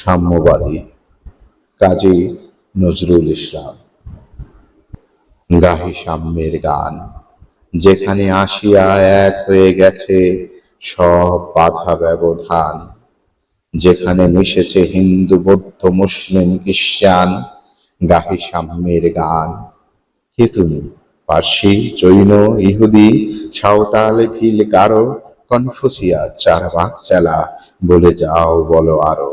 সাম্যবাদী। কাজী নজরুল ইসলাম। গাহি সাম্যের গান, যেখানে আসিয়া এক হয়ে গেছে সব বাধা ব্যবধান, যেখানে মিশেছে হিন্দু, বৌদ্ধ, মুসলিম, খ্রিস্টান, গাহি সাম্যের গান। কে তুমি, পার্সি জৈন ইহুদি, সাঁওতাল, ভিল গারো কনফুসিয়া চার বাক চালা, বলে যাও, বলো আরও।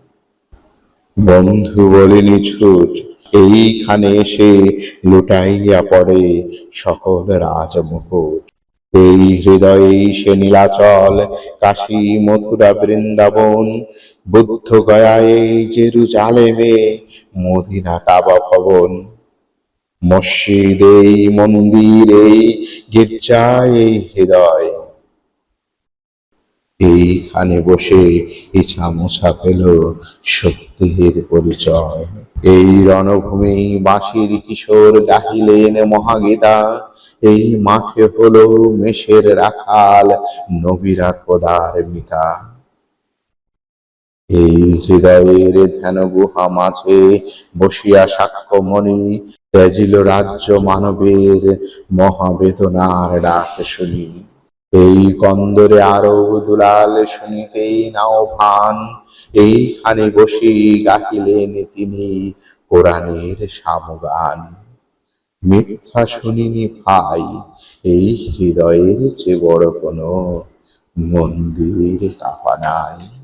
বন্ধু বলে ছুট এইখানে এসে লুটাইয়া পড়ে সকল রাজমুকুট। এই হৃদয়ে সে নীলাচল, কাশী, মথুরা, বৃন্দাবন, বুদ্ধ গয়ায় জেরুজালেমে মদিনা, কাবা ভবন। মসজিদ এই মন্দির এই গির্জায় এই হৃদয়। এইখানে বসে ইচ্ছা মোছা পেল সত্যের পরিচয়। এই রণভূমি বাঁশির কিশোর গাহিলেন মহাগীতা, এই মাঠে হলো মেষের রাখাল, নবীরা খোদার মিতা। এই হৃদয়ের ধ্যান গুহা মাঝে বসিয়া সাক্ষ্যমণি, ত্যাজিল রাজ্য মানবের মহাবেদনার ডাক শুনি। এই কন্দরে আরও দুলাল শুনিতেই নাও ভান। এইখানে বসি গাহিলেন তিনি কোরআনের সামগান। মিথ্যা শুনিনি ভাই, এই হৃদয়ের চেয়ে বড় কোনো মন্দির কাপা নাই।